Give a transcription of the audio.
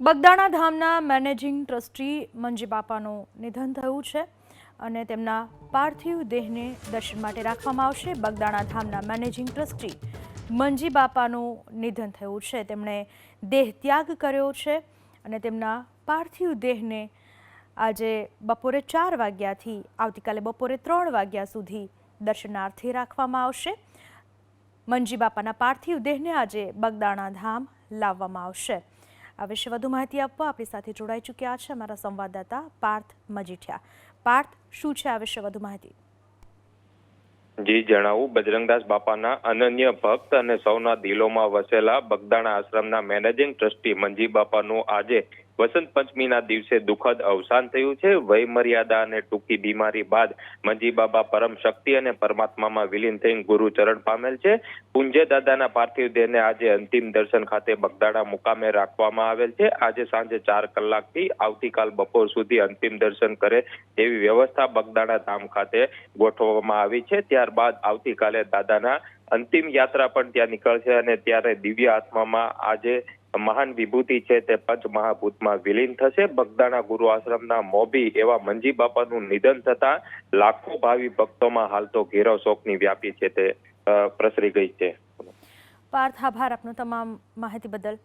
બગદાણા ધામના managing trustee Manji બાપાનું નિધન થયું છે અને તેમના પાર્થિવ દેહને દર્શન માટે રાખવામાં આવશે. બગદાણા ધામના મેનેજિંગ ટ્રસ્ટી મંજી બાપાનું નિધન થયું છે. તેમણે દેહ ત્યાગ કર્યો છે અને તેમના પાર્થિવ દેહને આજે બપોરે ચાર વાગ્યાથી, આવતીકાલે બપોરે ત્રણ વાગ્યા સુધી દર્શનાર્થે રાખવામાં આવશે. મંજી બાપાના પાર્થિવ દેહને આજે બગદાણા ધામ લાવવામાં આવશે. આ વિશે વધુ માહિતી આપવા આપણી સાથે જોડાઈ ચૂક્યા છે અમારા સંવાદદાતા પાર્થ મજીઠિયા. પાર્થ, શું છે આ વિશે વધુ માહિતી? જી, જણાવું. બજરંગદાસ બાપાના અનન્ય ભક્ત અને સૌના દિલોમાં વસેલા બગદાણા આશ્રમના મેનેજિંગ ટ્રસ્ટી મંજી બાપાનું આજે વસંત પંચમીના દિવસે દુઃખદ અવસાન થયું છે. વય મર્યાદા અને ટૂંકી બીમારી બાદ મંજી બાબા પરમ શક્તિ અને પરમાત્મામાં વિલીન થઈને ગુરુ ચરણ પામેલ છે. પુંજે દાદાના પાર્થિવ દેહને આજે અંતિમ દર્શન ખાતે બગદાણા મુકામે રાખવામાં આવેલ છે. આજે સાંજે ચાર કલાકથી આવતીકાલ બપોર સુધી અંતિમ દર્શન કરે તેવી વ્યવસ્થા બગદાણા ધામ ખાતે ગોઠવવામાં આવી છે. ત્યારબાદ આવતીકાલે દાદાના અંતિમ યાત્રા પણ ત્યાં નીકળશે અને ત્યારે દિવ્ય આત્મામાં આજે મહાન વિભૂતિ છે તે પંચ મહાભૂતમાં વિલીન થશે. બગદાણા ગુરુ આશ્રમના મોભી એવા મંજી બાપાનું નિધન થતા લાખો ભાવિ ભક્તોમાં હાલ તો ઘેરો શોકની વ્યાપી છે તે પ્રસરી ગઈ છે. પાર્થ, આભાર આપનો તમામ માહિતી બદલ.